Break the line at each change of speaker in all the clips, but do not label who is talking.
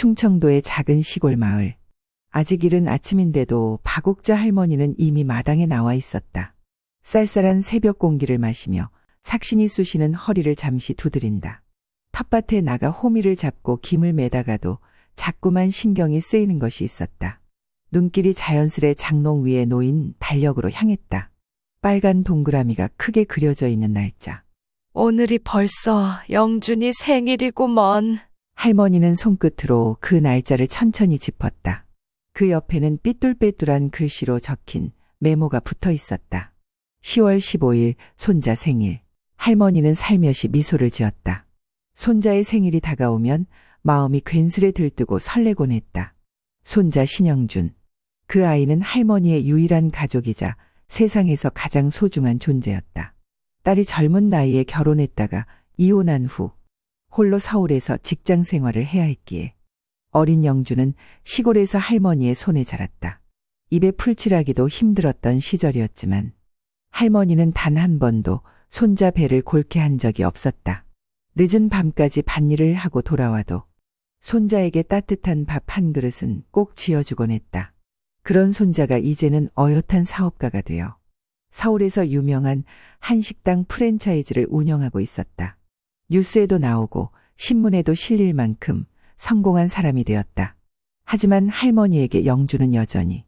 충청도의 작은 시골 마을. 아직 이른 아침인데도 박옥자 할머니는 이미 마당에 나와 있었다. 쌀쌀한 새벽 공기를 마시며 삭신이 쑤시는 허리를 잠시 두드린다. 텃밭에 나가 호미를 잡고 김을 매다가도 자꾸만 신경이 쓰이는 것이 있었다. 눈길이 자연스레 장롱 위에 놓인 달력으로 향했다. 빨간 동그라미가 크게 그려져 있는 날짜.
오늘이 벌써 영준이 생일이구먼.
할머니는 손끝으로 그 날짜를 천천히 짚었다. 그 옆에는 삐뚤빼뚤한 글씨로 적힌 메모가 붙어 있었다. 10월 15일 손자 생일. 할머니는 살며시 미소를 지었다. 손자의 생일이 다가오면 마음이 괜스레 들뜨고 설레곤 했다. 손자 신영준. 그 아이는 할머니의 유일한 가족이자 세상에서 가장 소중한 존재였다. 딸이 젊은 나이에 결혼했다가 이혼한 후 홀로 서울에서 직장 생활을 해야 했기에 어린 영주는 시골에서 할머니의 손에 자랐다. 입에 풀칠하기도 힘들었던 시절이었지만 할머니는 단 한 번도 손자 배를 골게 한 적이 없었다. 늦은 밤까지 밭일을 하고 돌아와도 손자에게 따뜻한 밥 한 그릇은 꼭 지어주곤 했다. 그런 손자가 이제는 어엿한 사업가가 되어 서울에서 유명한 한식당 프랜차이즈를 운영하고 있었다. 뉴스에도 나오고 신문에도 실릴 만큼 성공한 사람이 되었다. 하지만 할머니에게 영주는 여전히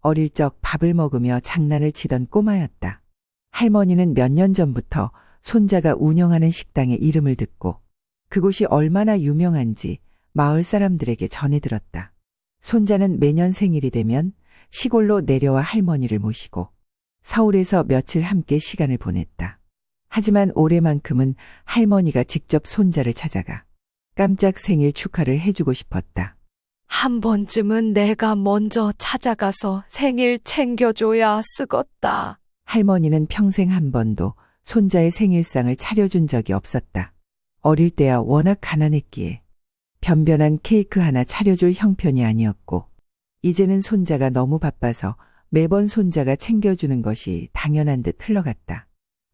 어릴 적 밥을 먹으며 장난을 치던 꼬마였다. 할머니는 몇 년 전부터 손자가 운영하는 식당의 이름을 듣고 그곳이 얼마나 유명한지 마을 사람들에게 전해 들었다. 손자는 매년 생일이 되면 시골로 내려와 할머니를 모시고 서울에서 며칠 함께 시간을 보냈다. 하지만 올해만큼은 할머니가 직접 손자를 찾아가 깜짝 생일 축하를 해주고 싶었다.
한 번쯤은 내가 먼저 찾아가서 생일 챙겨줘야 쓰겄다.
할머니는 평생 한 번도 손자의 생일상을 차려준 적이 없었다. 어릴 때야 워낙 가난했기에 변변한 케이크 하나 차려줄 형편이 아니었고, 이제는 손자가 너무 바빠서 매번 손자가 챙겨주는 것이 당연한 듯 흘러갔다.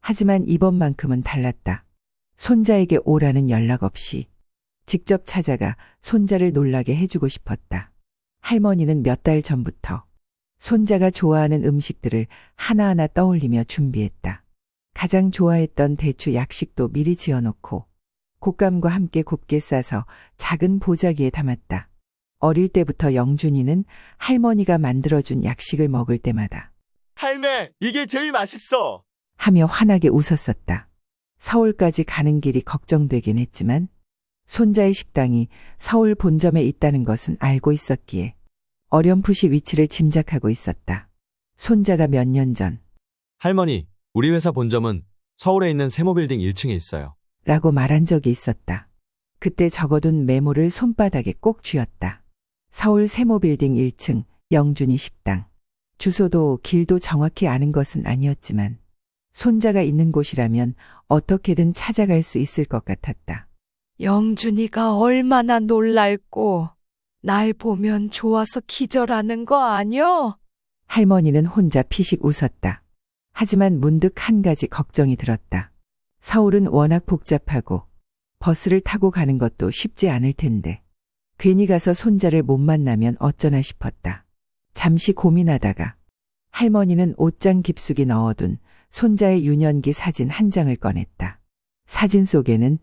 하지만 이번만큼은 달랐다. 손자에게 오라는 연락 없이 직접 찾아가 손자를 놀라게 해주고 싶었다. 할머니는 몇 달 전부터 손자가 좋아하는 음식들을 하나하나 떠올리며 준비했다. 가장 좋아했던 대추 약식도 미리 지어놓고 곶감과 함께 곱게 싸서 작은 보자기에 담았다. 어릴 때부터 영준이는 할머니가 만들어준 약식을 먹을 때마다
할매, 이게 제일 맛있어.
하며 환하게 웃었었다. 서울까지 가는 길이 걱정되긴 했지만 손자의 식당이 서울 본점에 있다는 것은 알고 있었기에 어렴풋이 위치를 짐작하고 있었다. 손자가 몇 년 전
할머니, 우리 회사 본점은 서울에 있는 세모빌딩 1층에 있어요.
라고 말한 적이 있었다. 그때 적어둔 메모를 손바닥에 꼭 쥐었다. 서울 세모빌딩 1층 영준이 식당. 주소도 길도 정확히 아는 것은 아니었지만 손자가 있는 곳이라면 어떻게든 찾아갈 수 있을 것 같았다.
영준이가 얼마나 놀랄고, 날 보면 좋아서 기절하는 거 아니여?
할머니는 혼자 피식 웃었다. 하지만 문득 한 가지 걱정이 들었다. 서울은 워낙 복잡하고 버스를 타고 가는 것도 쉽지 않을 텐데 괜히 가서 손자를 못 만나면 어쩌나 싶었다. 잠시 고민하다가 할머니는 옷장 깊숙이 넣어둔 손자의 유년기 사진 한 장을 꺼냈다. 사진 속에는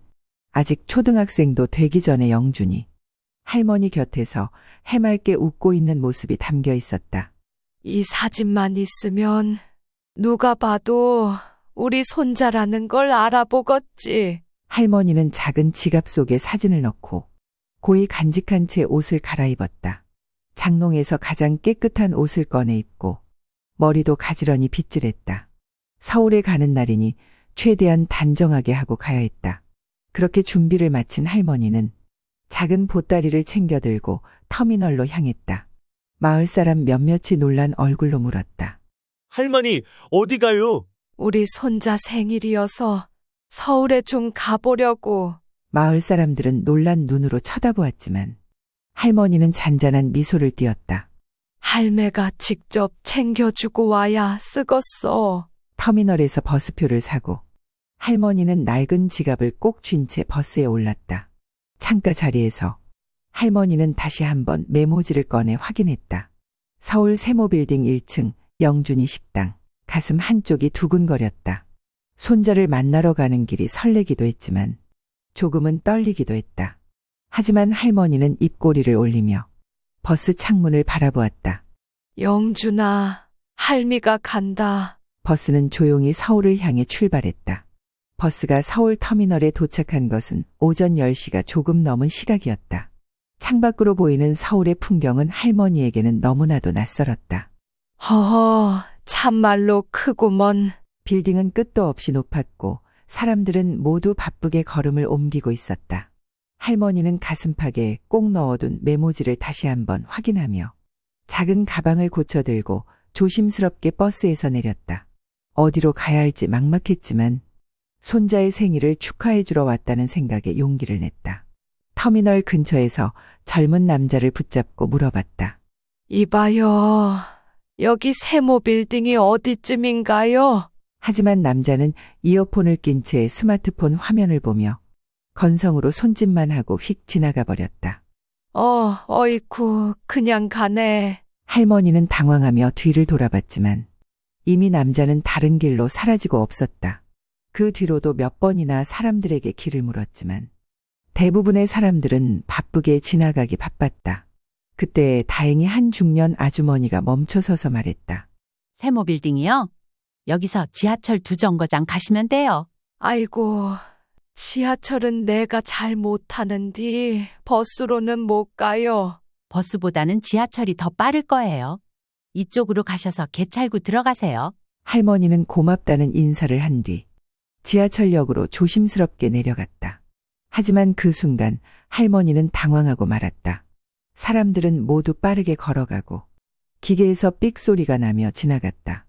아직 초등학생도 되기 전에 영준이 할머니 곁에서 해맑게 웃고 있는 모습이 담겨 있었다.
이 사진만 있으면 누가 봐도 우리 손자라는 걸 알아보겠지.
할머니는 작은 지갑 속에 사진을 넣고 고이 간직한 채 옷을 갈아입었다. 장롱에서 가장 깨끗한 옷을 꺼내 입고 머리도 가지런히 빗질했다. 서울에 가는 날이니 최대한 단정하게 하고 가야 했다. 그렇게 준비를 마친 할머니는 작은 보따리를 챙겨 들고 터미널로 향했다. 마을 사람 몇몇이 놀란 얼굴로 물었다.
할머니, 어디 가요?
우리 손자 생일이어서 서울에 좀 가보려고.
마을 사람들은 놀란 눈으로 쳐다보았지만 할머니는 잔잔한 미소를 띄었다.
할매가 직접 챙겨주고 와야 쓰겄어.
터미널에서 버스표를 사고 할머니는 낡은 지갑을 꼭 쥔 채 버스에 올랐다. 창가 자리에서 할머니는 다시 한번 메모지를 꺼내 확인했다. 서울 세모빌딩 1층 영준이 식당. 가슴 한쪽이 두근거렸다. 손자를 만나러 가는 길이 설레기도 했지만 조금은 떨리기도 했다. 하지만 할머니는 입꼬리를 올리며 버스 창문을 바라보았다.
영준아, 할미가 간다.
버스는 조용히 서울을 향해 출발했다. 버스가 서울 터미널에 도착한 것은 오전 10시가 조금 넘은 시각이었다. 창밖으로 보이는 서울의 풍경은 할머니에게는 너무나도 낯설었다.
허허, 참말로 크구먼.
빌딩은 끝도 없이 높았고 사람들은 모두 바쁘게 걸음을 옮기고 있었다. 할머니는 가슴팍에 꼭 넣어둔 메모지를 다시 한번 확인하며 작은 가방을 고쳐 들고 조심스럽게 버스에서 내렸다. 어디로 가야 할지 막막했지만 손자의 생일을 축하해 주러 왔다는 생각에 용기를 냈다. 터미널 근처에서 젊은 남자를 붙잡고 물어봤다.
이봐요. 여기 세모 빌딩이 어디쯤인가요?
하지만 남자는 이어폰을 낀 채 스마트폰 화면을 보며 건성으로 손짓만 하고 휙 지나가 버렸다.
어, 어이쿠, 그냥 가네.
할머니는 당황하며 뒤를 돌아봤지만 이미 남자는 다른 길로 사라지고 없었다. 그 뒤로도 몇 번이나 사람들에게 길을 물었지만 대부분의 사람들은 바쁘게 지나가기 바빴다. 그때 다행히 한 중년 아주머니가 멈춰서서 말했다.
세모 빌딩이요? 여기서 지하철 두 정거장 가시면 돼요.
아이고, 지하철은 내가 잘 못하는디 버스로는 못 가요.
버스보다는 지하철이 더 빠를 거예요. 이쪽으로 가셔서 개찰구 들어가세요.
할머니는 고맙다는 인사를 한 뒤 지하철역으로 조심스럽게 내려갔다. 하지만 그 순간 할머니는 당황하고 말았다. 사람들은 모두 빠르게 걸어가고 기계에서 삑 소리가 나며 지나갔다.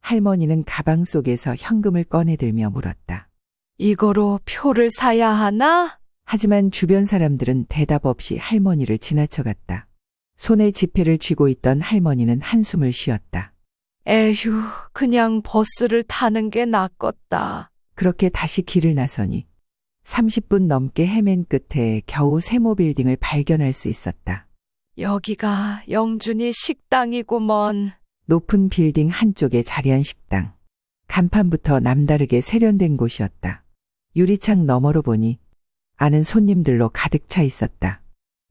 할머니는 가방 속에서 현금을 꺼내들며 물었다.
이거로 표를 사야 하나?
하지만 주변 사람들은 대답 없이 할머니를 지나쳐갔다. 손에 지폐를 쥐고 있던 할머니는 한숨을 쉬었다.
에휴, 그냥 버스를 타는 게 낫겠다.
그렇게 다시 길을 나서니 30분 넘게 헤맨 끝에 겨우 세모 빌딩을 발견할 수 있었다.
여기가 영준이 식당이구먼.
높은 빌딩 한쪽에 자리한 식당. 간판부터 남다르게 세련된 곳이었다. 유리창 너머로 보니 아는 손님들로 가득 차 있었다.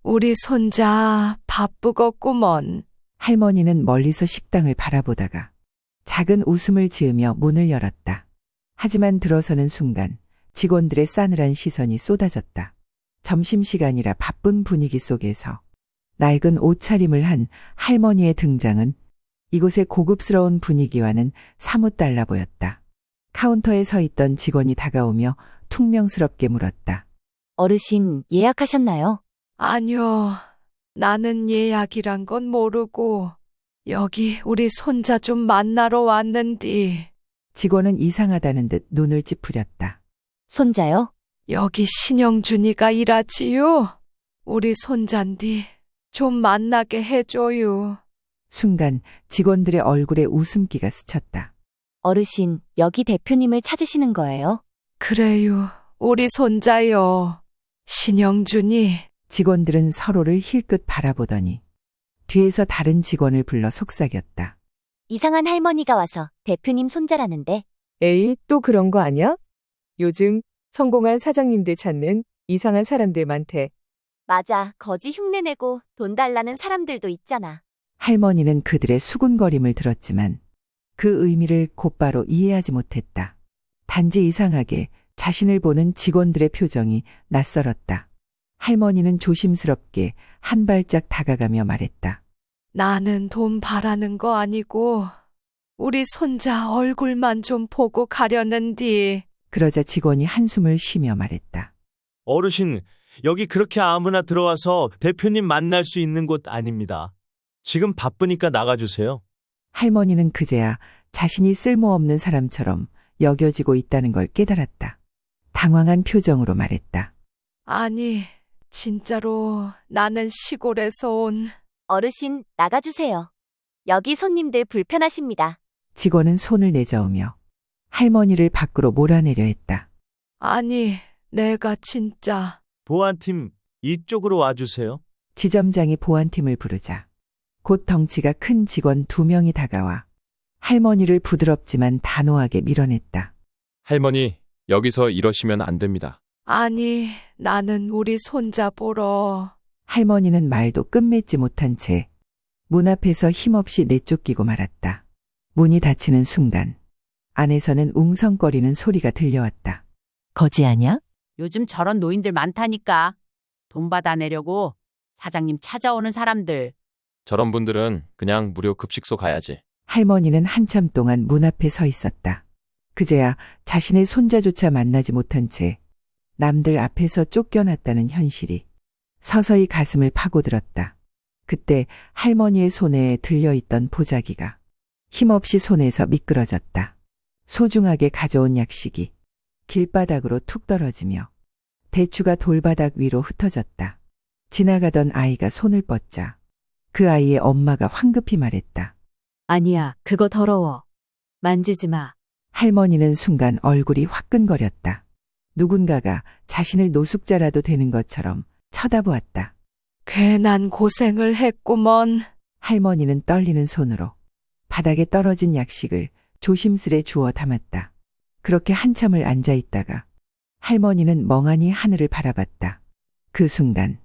우리 손자 바쁘겠구먼.
할머니는 멀리서 식당을 바라보다가 작은 웃음을 지으며 문을 열었다. 하지만 들어서는 순간 직원들의 싸늘한 시선이 쏟아졌다. 점심시간이라 바쁜 분위기 속에서 낡은 옷차림을 한 할머니의 등장은 이곳의 고급스러운 분위기와는 사뭇 달라 보였다. 카운터에 서 있던 직원이 다가오며 퉁명스럽게 물었다.
어르신 예약하셨나요?
아니요. 나는 예약이란 건 모르고 여기 우리 손자 좀 만나러 왔는디.
직원은 이상하다는 듯 눈을 찌푸렸다.
손자요?
여기 신영준이가 일하지요? 우리 손잔디 좀 만나게 해줘요.
순간 직원들의 얼굴에 웃음기가 스쳤다.
어르신, 여기 대표님을 찾으시는 거예요?
그래요. 우리 손자요. 신영준이
직원들은 서로를 힐끗 바라보더니 뒤에서 다른 직원을 불러 속삭였다.
이상한 할머니가 와서 대표님 손자라는데
에이, 또 그런 거 아니야? 요즘 성공한 사장님들 찾는 이상한 사람들 많대.
맞아, 거지 흉내내고 돈 달라는 사람들도 있잖아.
할머니는 그들의 수군거림을 들었지만 그 의미를 곧바로 이해하지 못했다. 단지 이상하게 자신을 보는 직원들의 표정이 낯설었다. 할머니는 조심스럽게 한 발짝 다가가며 말했다.
나는 돈 바라는 거 아니고 우리 손자 얼굴만 좀 보고 가려는디.
그러자 직원이 한숨을 쉬며 말했다.
어르신, 여기 그렇게 아무나 들어와서 대표님 만날 수 있는 곳 아닙니다. 지금 바쁘니까 나가주세요.
할머니는 그제야 자신이 쓸모없는 사람처럼 여겨지고 있다는 걸 깨달았다. 당황한 표정으로 말했다.
아니, 진짜로 나는 시골에서 온
어르신, 나가주세요. 여기 손님들 불편하십니다.
직원은 손을 내저으며 할머니를 밖으로 몰아내려 했다.
아니, 내가 진짜
보안팀, 이쪽으로 와주세요.
지점장이 보안팀을 부르자 곧 덩치가 큰 직원 두 명이 다가와 할머니를 부드럽지만 단호하게 밀어냈다.
할머니, 여기서 이러시면 안 됩니다.
아니, 나는 우리 손자 보러.
할머니는 말도 끝맺지 못한 채 문 앞에서 힘없이 내쫓기고 말았다. 문이 닫히는 순간 안에서는 웅성거리는 소리가 들려왔다.
거지 아냐? 요즘 저런 노인들 많다니까. 돈 받아내려고 사장님 찾아오는 사람들.
저런 분들은 그냥 무료 급식소 가야지.
할머니는 한참 동안 문 앞에 서 있었다. 그제야 자신의 손자조차 만나지 못한 채 남들 앞에서 쫓겨났다는 현실이 서서히 가슴을 파고들었다. 그때 할머니의 손에 들려있던 보자기가 힘없이 손에서 미끄러졌다. 소중하게 가져온 약식이 길바닥으로 툭 떨어지며 대추가 돌바닥 위로 흩어졌다. 지나가던 아이가 손을 뻗자 그 아이의 엄마가 황급히 말했다.
아니야, 그거 더러워. 만지지 마.
할머니는 순간 얼굴이 화끈거렸다. 누군가가 자신을 노숙자라도 되는 것처럼 쳐다보았다.
괜한 고생을 했구먼.
할머니는 떨리는 손으로 바닥에 떨어진 약식을 조심스레 주워 담았다. 그렇게 한참을 앉아 있다가 할머니는 멍하니 하늘을 바라봤다. 그 순간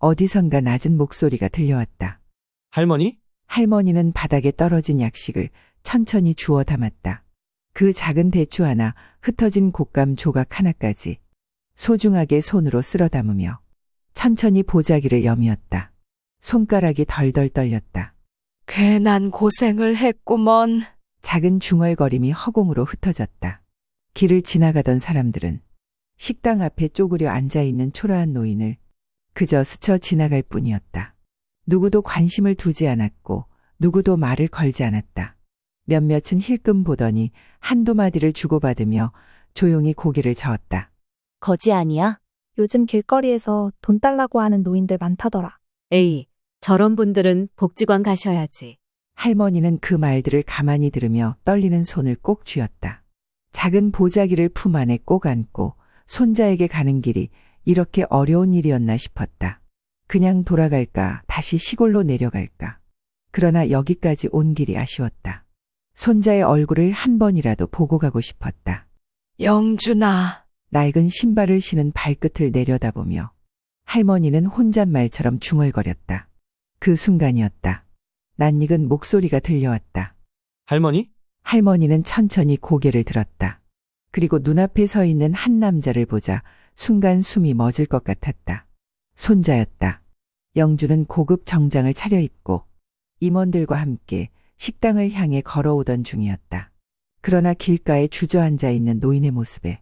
어디선가 낮은 목소리가 들려왔다.
할머니?
할머니는 바닥에 떨어진 약식을 천천히 주워 담았다. 그 작은 대추 하나, 흩어진 곶감 조각 하나까지 소중하게 손으로 쓸어 담으며 천천히 보자기를 여미었다. 손가락이 덜덜 떨렸다.
괜한 고생을 했구먼.
작은 중얼거림이 허공으로 흩어졌다. 길을 지나가던 사람들은 식당 앞에 쪼그려 앉아 있는 초라한 노인을 그저 스쳐 지나갈 뿐이었다. 누구도 관심을 두지 않았고 누구도 말을 걸지 않았다. 몇몇은 힐끔 보더니 한두 마디를 주고받으며 조용히 고개를 저었다.
거지 아니야?
요즘 길거리에서 돈 달라고 하는 노인들 많다더라.
에이, 저런 분들은 복지관 가셔야지.
할머니는 그 말들을 가만히 들으며 떨리는 손을 꼭 쥐었다. 작은 보자기를 품 안에 꼭 안고 손자에게 가는 길이 이렇게 어려운 일이었나 싶었다. 그냥 돌아갈까, 다시 시골로 내려갈까. 그러나 여기까지 온 길이 아쉬웠다. 손자의 얼굴을 한 번이라도 보고 가고 싶었다.
영준아,
낡은 신발을 신은 발끝을 내려다보며 할머니는 혼잣말처럼 중얼거렸다. 그 순간이었다. 낯익은 목소리가 들려왔다.
할머니?
할머니는 천천히 고개를 들었다. 그리고 눈앞에 서 있는 한 남자를 보자 순간 숨이 멎을 것 같았다. 손자였다. 영주는 고급 정장을 차려입고 임원들과 함께 식당을 향해 걸어오던 중이었다. 그러나 길가에 주저앉아 있는 노인의 모습에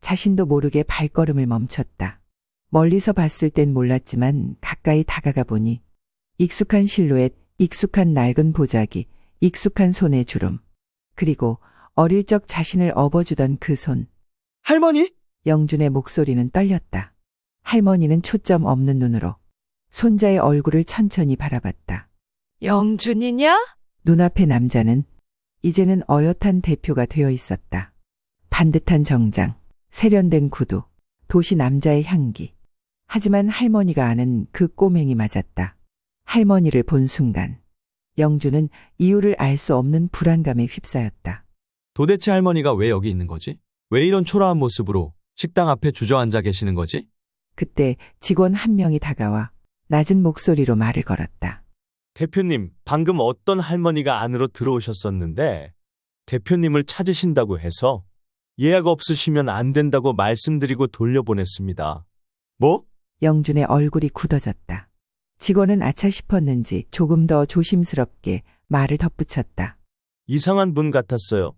자신도 모르게 발걸음을 멈췄다. 멀리서 봤을 땐 몰랐지만 가까이 다가가 보니 익숙한 실루엣, 익숙한 낡은 보자기, 익숙한 손의 주름, 그리고 어릴 적 자신을 업어주던 그 손.
할머니?
영준의 목소리는 떨렸다. 할머니는 초점 없는 눈으로 손자의 얼굴을 천천히 바라봤다.
영준이냐?
눈앞의 남자는 이제는 어엿한 대표가 되어 있었다. 반듯한 정장, 세련된 구두, 도시 남자의 향기. 하지만 할머니가 아는 그 꼬맹이 맞았다. 할머니를 본 순간 영주는 이유를 알 수 없는 불안감에 휩싸였다.
도대체 할머니가 왜 여기 있는 거지? 왜 이런 초라한 모습으로 식당 앞에 주저앉아 계시는 거지?
그때 직원 한 명이 다가와 낮은 목소리로 말을 걸었다.
대표님, 방금 어떤 할머니가 안으로 들어오셨었는데 대표님을 찾으신다고 해서 예약 없으시면 안 된다고 말씀드리고 돌려보냈습니다. 뭐?
영준의 얼굴이 굳어졌다. 직원은 아차 싶었는지 조금 더 조심스럽게 말을 덧붙였다.
이상한 분 같았어요.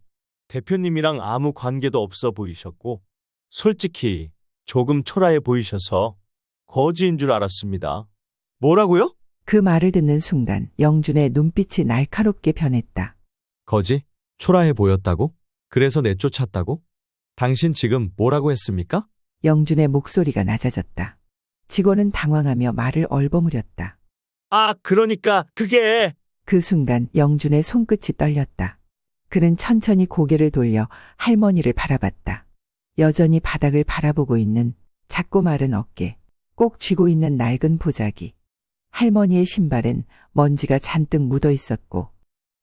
대표님이랑 아무 관계도 없어 보이셨고, 솔직히 조금 초라해 보이셔서 거지인 줄 알았습니다. 뭐라고요?
그 말을 듣는 순간 영준의 눈빛이 날카롭게 변했다.
거지? 초라해 보였다고? 그래서 내쫓았다고? 당신 지금 뭐라고 했습니까?
영준의 목소리가 낮아졌다. 직원은 당황하며 말을 얼버무렸다.
아, 그러니까 그게
그 순간 영준의 손끝이 떨렸다. 그는 천천히 고개를 돌려 할머니를 바라봤다. 여전히 바닥을 바라보고 있는 작고 마른 어깨, 꼭 쥐고 있는 낡은 보자기. 할머니의 신발엔 먼지가 잔뜩 묻어 있었고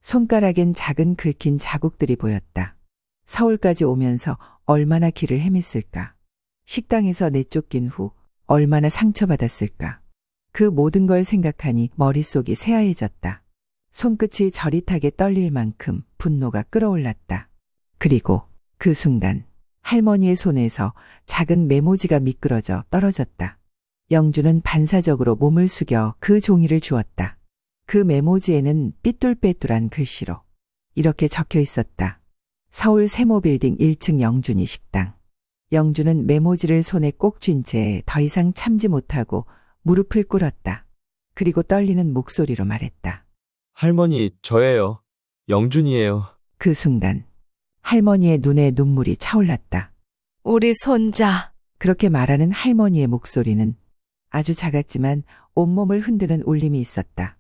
손가락엔 작은 긁힌 자국들이 보였다. 서울까지 오면서 얼마나 길을 헤맸을까. 식당에서 내쫓긴 후 얼마나 상처받았을까. 그 모든 걸 생각하니 머릿속이 새하얘졌다. 손끝이 저릿하게 떨릴 만큼 분노가 끌어올랐다. 그리고 그 순간 할머니의 손에서 작은 메모지가 미끄러져 떨어졌다. 영주는 반사적으로 몸을 숙여 그 종이를 주었다. 그 메모지에는 삐뚤빼뚤한 글씨로 이렇게 적혀 있었다. 서울 세모빌딩 1층 영준이 식당. 영준은 메모지를 손에 꼭 쥔 채 더 이상 참지 못하고 무릎을 꿇었다. 그리고 떨리는 목소리로 말했다.
할머니, 저예요. 영준이에요.
그 순간 할머니의 눈에 눈물이 차올랐다.
우리 손자.
그렇게 말하는 할머니의 목소리는 아주 작았지만 온몸을 흔드는 울림이 있었다.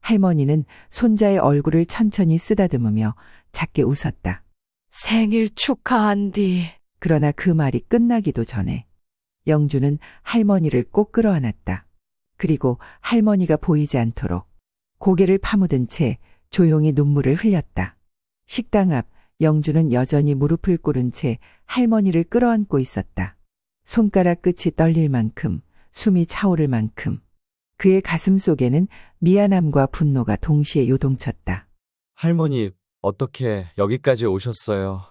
할머니는 손자의 얼굴을 천천히 쓰다듬으며 작게 웃었다.
생일 축하한디.
그러나 그 말이 끝나기도 전에 영주는 할머니를 꼭 끌어안았다. 그리고 할머니가 보이지 않도록 고개를 파묻은 채 조용히 눈물을 흘렸다. 식당 앞 영주는 여전히 무릎을 꿇은 채 할머니를 끌어안고 있었다. 손가락 끝이 떨릴 만큼 숨이 차오를 만큼 그의 가슴 속에는 미안함과 분노가 동시에 요동쳤다.
할머니, 어떻게 여기까지 오셨어요?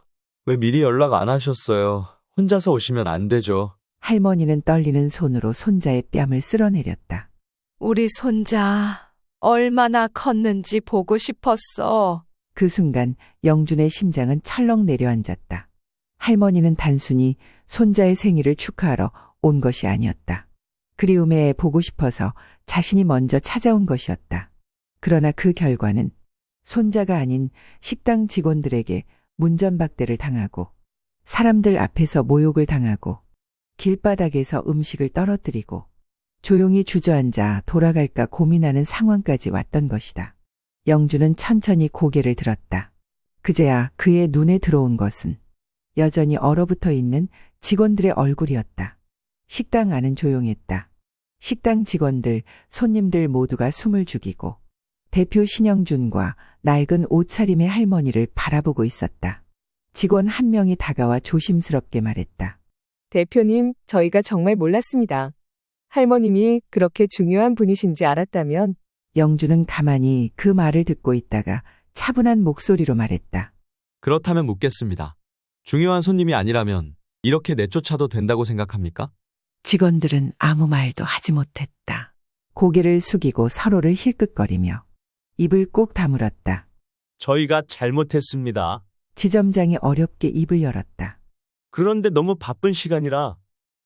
왜 미리 연락 안 하셨어요? 혼자서 오시면 안 되죠.
할머니는 떨리는 손으로 손자의 뺨을 쓸어내렸다.
우리 손자. 얼마나 컸는지 보고 싶었어.
그 순간 영준의 심장은 철렁 내려앉았다. 할머니는 단순히 손자의 생일을 축하하러 온 것이 아니었다. 그리움에 보고 싶어서 자신이 먼저 찾아온 것이었다. 그러나 그 결과는 손자가 아닌 식당 직원들에게 문전박대를 당하고 사람들 앞에서 모욕을 당하고 길바닥에서 음식을 떨어뜨리고 조용히 주저앉아 돌아갈까 고민하는 상황까지 왔던 것이다. 영주는 천천히 고개를 들었다. 그제야 그의 눈에 들어온 것은 여전히 얼어붙어 있는 직원들의 얼굴이었다. 식당 안은 조용했다. 식당 직원들, 손님들 모두가 숨을 죽이고 대표 신영준과 낡은 옷차림의 할머니를 바라보고 있었다. 직원 한 명이 다가와 조심스럽게 말했다.
대표님, 저희가 정말 몰랐습니다. 할머님이 그렇게 중요한 분이신지 알았다면
영주는 가만히 그 말을 듣고 있다가 차분한 목소리로 말했다.
그렇다면 묻겠습니다. 중요한 손님이 아니라면 이렇게 내쫓아도 된다고 생각합니까?
직원들은 아무 말도 하지 못했다. 고개를 숙이고 서로를 힐끗거리며 입을 꼭 다물었다.
저희가 잘못했습니다.
지점장이 어렵게 입을 열었다.
그런데 너무 바쁜 시간이라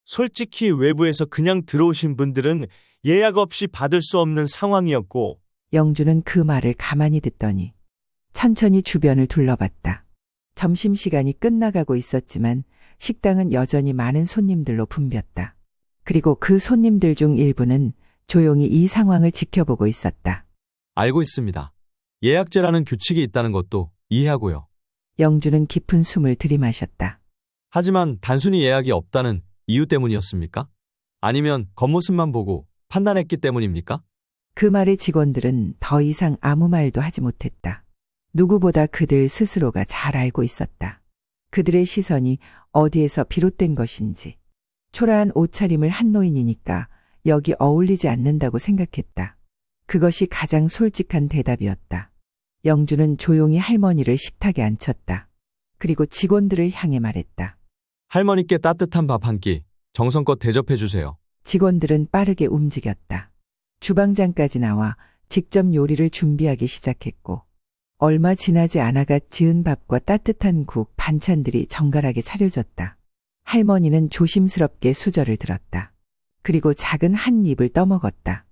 솔직히 외부에서 그냥 들어오신 분들은 예약 없이 받을 수 없는 상황이었고
영주는 그 말을 가만히 듣더니 천천히 주변을 둘러봤다. 점심시간이 끝나가고 있었지만 식당은 여전히 많은 손님들로 붐볐다. 그리고 그 손님들 중 일부는 조용히 이 상황을 지켜보고 있었다.
알고 있습니다. 예약제라는 규칙이 있다는 것도 이해하고요.
영주는 깊은 숨을 들이마셨다.
하지만 단순히 예약이 없다는 이유 때문이었습니까? 아니면 겉모습만 보고 판단했기 때문입니까?
그 말에 직원들은 더 이상 아무 말도 하지 못했다. 누구보다 그들 스스로가 잘 알고 있었다. 그들의 시선이 어디에서 비롯된 것인지. 초라한 옷차림을 한 노인이니까 여기 어울리지 않는다고 생각했다. 그것이 가장 솔직한 대답이었다. 영주는 조용히 할머니를 식탁에 앉혔다. 그리고 직원들을 향해 말했다.
할머니께 따뜻한 밥 한 끼 정성껏 대접해 주세요.
직원들은 빠르게 움직였다. 주방장까지 나와 직접 요리를 준비하기 시작했고, 얼마 지나지 않아가 지은 밥과 따뜻한 국, 반찬들이 정갈하게 차려졌다. 할머니는 조심스럽게 수저를 들었다. 그리고 작은 한 입을 떠먹었다.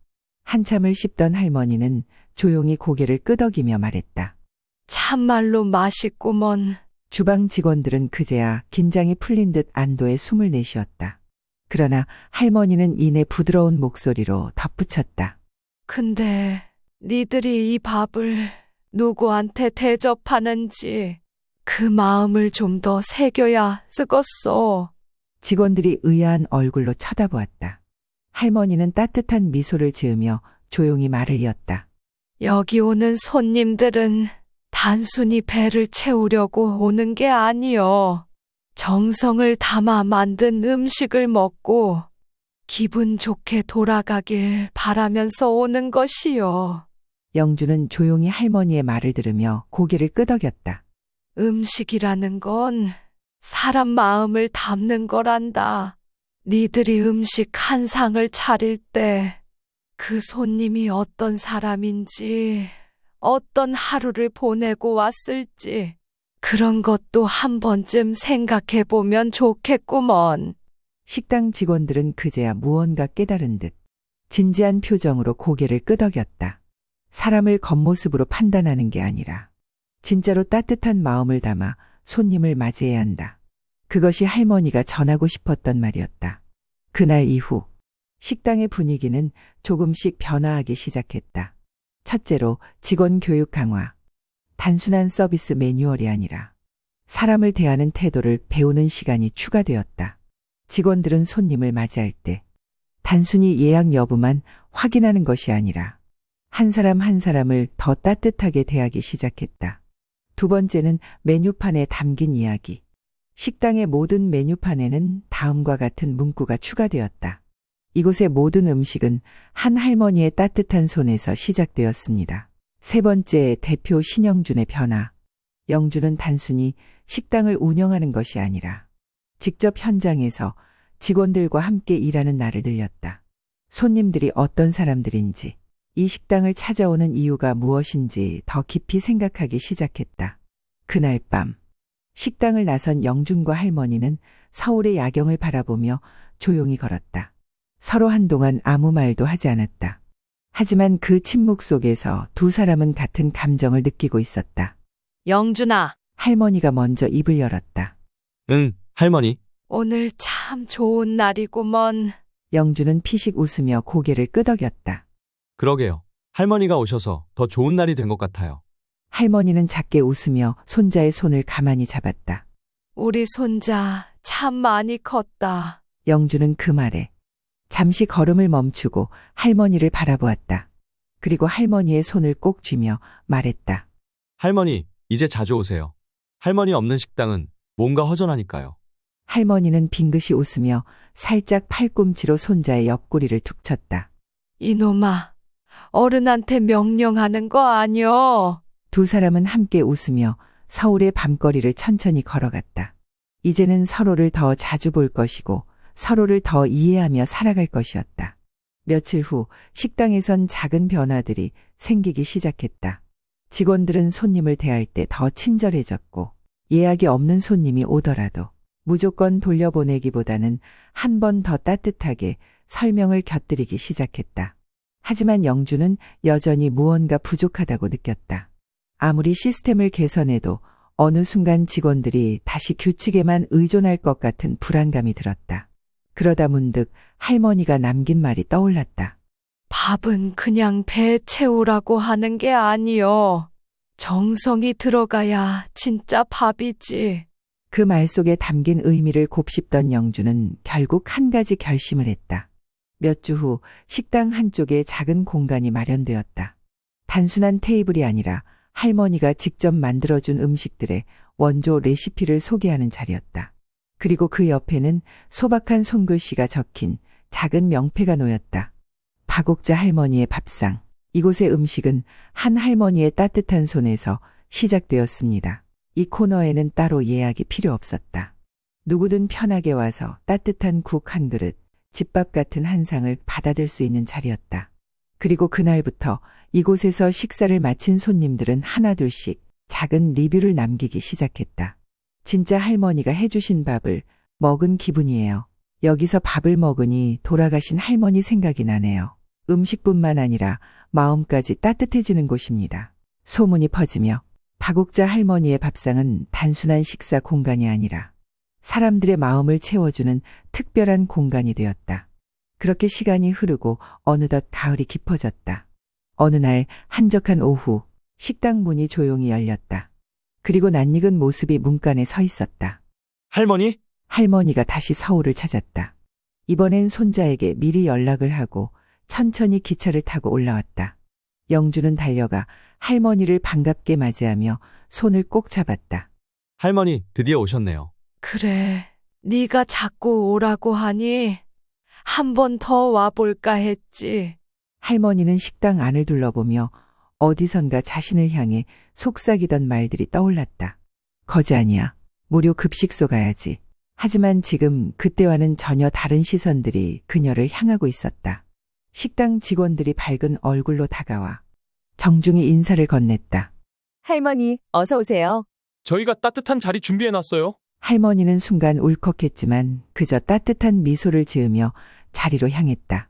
한참을 씹던 할머니는 조용히 고개를 끄덕이며 말했다.
참말로 맛있구먼.
주방 직원들은 그제야 긴장이 풀린 듯 안도의 숨을 내쉬었다. 그러나 할머니는 이내 부드러운 목소리로 덧붙였다.
근데 니들이 이 밥을 누구한테 대접하는지 그 마음을 좀 더 새겨야 쓰겄어.
직원들이 의아한 얼굴로 쳐다보았다. 할머니는 따뜻한 미소를 지으며 조용히 말을 이었다.
여기 오는 손님들은 단순히 배를 채우려고 오는 게 아니요. 정성을 담아 만든 음식을 먹고 기분 좋게 돌아가길 바라면서 오는 것이요.
영주는 조용히 할머니의 말을 들으며 고개를 끄덕였다.
음식이라는 건 사람 마음을 담는 거란다. 니들이 음식 한 상을 차릴 때 그 손님이 어떤 사람인지, 어떤 하루를 보내고 왔을지, 그런 것도 한 번쯤 생각해 보면 좋겠구먼.
식당 직원들은 그제야 무언가 깨달은 듯 진지한 표정으로 고개를 끄덕였다. 사람을 겉모습으로 판단하는 게 아니라 진짜로 따뜻한 마음을 담아 손님을 맞이해야 한다. 그것이 할머니가 전하고 싶었던 말이었다. 그날 이후 식당의 분위기는 조금씩 변화하기 시작했다. 첫째로 직원 교육 강화. 단순한 서비스 매뉴얼이 아니라 사람을 대하는 태도를 배우는 시간이 추가되었다. 직원들은 손님을 맞이할 때 단순히 예약 여부만 확인하는 것이 아니라 한 사람 한 사람을 더 따뜻하게 대하기 시작했다. 두 번째는 메뉴판에 담긴 이야기. 식당의 모든 메뉴판에는 다음과 같은 문구가 추가되었다. 이곳의 모든 음식은 한 할머니의 따뜻한 손에서 시작되었습니다. 세 번째 대표 신영준의 변화. 영준은 단순히 식당을 운영하는 것이 아니라 직접 현장에서 직원들과 함께 일하는 날을 늘렸다. 손님들이 어떤 사람들인지, 이 식당을 찾아오는 이유가 무엇인지 더 깊이 생각하기 시작했다. 그날 밤, 식당을 나선 영준과 할머니는 서울의 야경을 바라보며 조용히 걸었다. 서로 한동안 아무 말도 하지 않았다. 하지만 그 침묵 속에서 두 사람은 같은 감정을 느끼고 있었다.
영준아,
할머니가 먼저 입을 열었다.
응, 할머니.
오늘 참 좋은 날이구먼.
영주는 피식 웃으며 고개를 끄덕였다.
그러게요. 할머니가 오셔서 더 좋은 날이 된 것 같아요.
할머니는 작게 웃으며 손자의 손을 가만히 잡았다.
우리 손자 참 많이 컸다.
영주는 그 말에 잠시 걸음을 멈추고 할머니를 바라보았다. 그리고 할머니의 손을 꼭 쥐며 말했다.
할머니, 이제 자주 오세요. 할머니 없는 식당은 뭔가 허전하니까요.
할머니는 빙긋이 웃으며 살짝 팔꿈치로 손자의 옆구리를 툭 쳤다.
이놈아, 어른한테 명령하는 거 아니여.
두 사람은 함께 웃으며 서울의 밤거리를 천천히 걸어갔다. 이제는 서로를 더 자주 볼 것이고 서로를 더 이해하며 살아갈 것이었다. 며칠 후 식당에선 작은 변화들이 생기기 시작했다. 직원들은 손님을 대할 때 더 친절해졌고 예약이 없는 손님이 오더라도 무조건 돌려보내기보다는 한 번 더 따뜻하게 설명을 곁들이기 시작했다. 하지만 영주는 여전히 무언가 부족하다고 느꼈다. 아무리 시스템을 개선해도 어느 순간 직원들이 다시 규칙에만 의존할 것 같은 불안감이 들었다. 그러다 문득 할머니가 남긴 말이 떠올랐다.
밥은 그냥 배 채우라고 하는 게 아니여. 정성이 들어가야 진짜 밥이지.
그 말 속에 담긴 의미를 곱씹던 영주는 결국 한 가지 결심을 했다. 몇 주 후 식당 한쪽에 작은 공간이 마련되었다. 단순한 테이블이 아니라 할머니가 직접 만들어준 음식들의 원조 레시피를 소개하는 자리였다. 그리고 그 옆에는 소박한 손글씨가 적힌 작은 명패가 놓였다. 박옥자 할머니의 밥상. 이곳의 음식은 한 할머니의 따뜻한 손에서 시작되었습니다. 이 코너에는 따로 예약이 필요 없었다. 누구든 편하게 와서 따뜻한 국 한 그릇, 집밥 같은 한 상을 받아들 수 있는 자리였다. 그리고 그날부터 이곳에서 식사를 마친 손님들은 하나둘씩 작은 리뷰를 남기기 시작했다. 진짜 할머니가 해주신 밥을 먹은 기분이에요. 여기서 밥을 먹으니 돌아가신 할머니 생각이 나네요. 음식뿐만 아니라 마음까지 따뜻해지는 곳입니다. 소문이 퍼지며 박옥자 할머니의 밥상은 단순한 식사 공간이 아니라 사람들의 마음을 채워주는 특별한 공간이 되었다. 그렇게 시간이 흐르고 어느덧 가을이 깊어졌다. 어느 날 한적한 오후 식당 문이 조용히 열렸다. 그리고 낯익은 모습이 문간에 서 있었다.
할머니?
할머니가 다시 서울을 찾았다. 이번엔 손자에게 미리 연락을 하고 천천히 기차를 타고 올라왔다. 영주는 달려가 할머니를 반갑게 맞이하며 손을 꼭 잡았다.
할머니, 드디어 오셨네요.
그래, 네가 자꾸 오라고 하니 한 번 더 와볼까 했지.
할머니는 식당 안을 둘러보며 어디선가 자신을 향해 속삭이던 말들이 떠올랐다. 거지 아니야. 무료 급식소 가야지. 하지만 지금 그때와는 전혀 다른 시선들이 그녀를 향하고 있었다. 식당 직원들이 밝은 얼굴로 다가와 정중히 인사를 건넸다.
할머니, 어서 오세요.
저희가 따뜻한 자리 준비해놨어요.
할머니는 순간 울컥했지만 그저 따뜻한 미소를 지으며 자리로 향했다.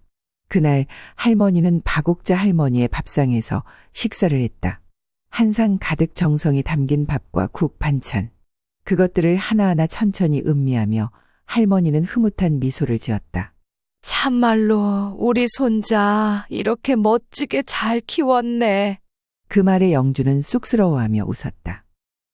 그날 할머니는 박옥자 할머니의 밥상에서 식사를 했다. 한 상 가득 정성이 담긴 밥과 국 반찬. 그것들을 하나하나 천천히 음미하며 할머니는 흐뭇한 미소를 지었다.
참말로 우리 손자 이렇게 멋지게 잘 키웠네.
그 말에 영주는 쑥스러워하며 웃었다.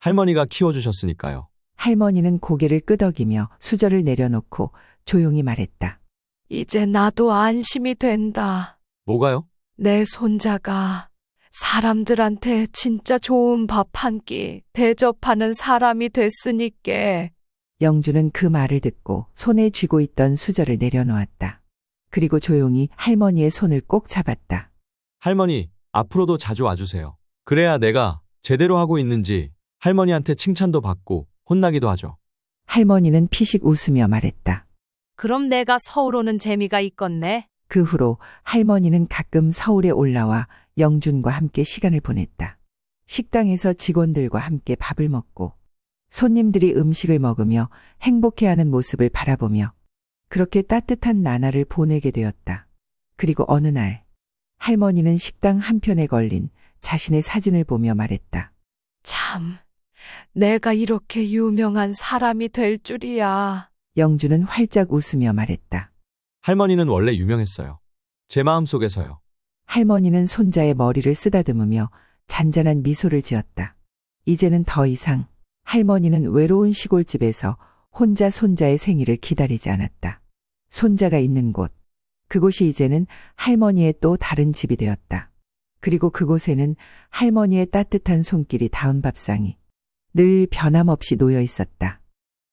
할머니가 키워주셨으니까요.
할머니는 고개를 끄덕이며 수저를 내려놓고 조용히 말했다.
이제 나도 안심이 된다.
뭐가요?
내 손자가 사람들한테 진짜 좋은 밥 한 끼 대접하는 사람이 됐으니께.
영주는 그 말을 듣고 손에 쥐고 있던 수저를 내려놓았다. 그리고 조용히 할머니의 손을 꼭 잡았다.
할머니, 앞으로도 자주 와주세요. 그래야 내가 제대로 하고 있는지 할머니한테 칭찬도 받고 혼나기도 하죠.
할머니는 피식 웃으며 말했다.
그럼 내가 서울 오는 재미가 있겠네.
그 후로 할머니는 가끔 서울에 올라와 영준과 함께 시간을 보냈다. 식당에서 직원들과 함께 밥을 먹고 손님들이 음식을 먹으며 행복해하는 모습을 바라보며 그렇게 따뜻한 나날을 보내게 되었다. 그리고 어느 날 할머니는 식당 한편에 걸린 자신의 사진을 보며 말했다.
참, 내가 이렇게 유명한 사람이 될 줄이야.
영주는 활짝 웃으며 말했다.
할머니는 원래 유명했어요. 제 마음 속에서요.
할머니는 손자의 머리를 쓰다듬으며 잔잔한 미소를 지었다. 이제는 더 이상 할머니는 외로운 시골집에서 혼자 손자의 생일을 기다리지 않았다. 손자가 있는 곳. 그곳이 이제는 할머니의 또 다른 집이 되었다. 그리고 그곳에는 할머니의 따뜻한 손길이 닿은 밥상이 늘 변함없이 놓여 있었다.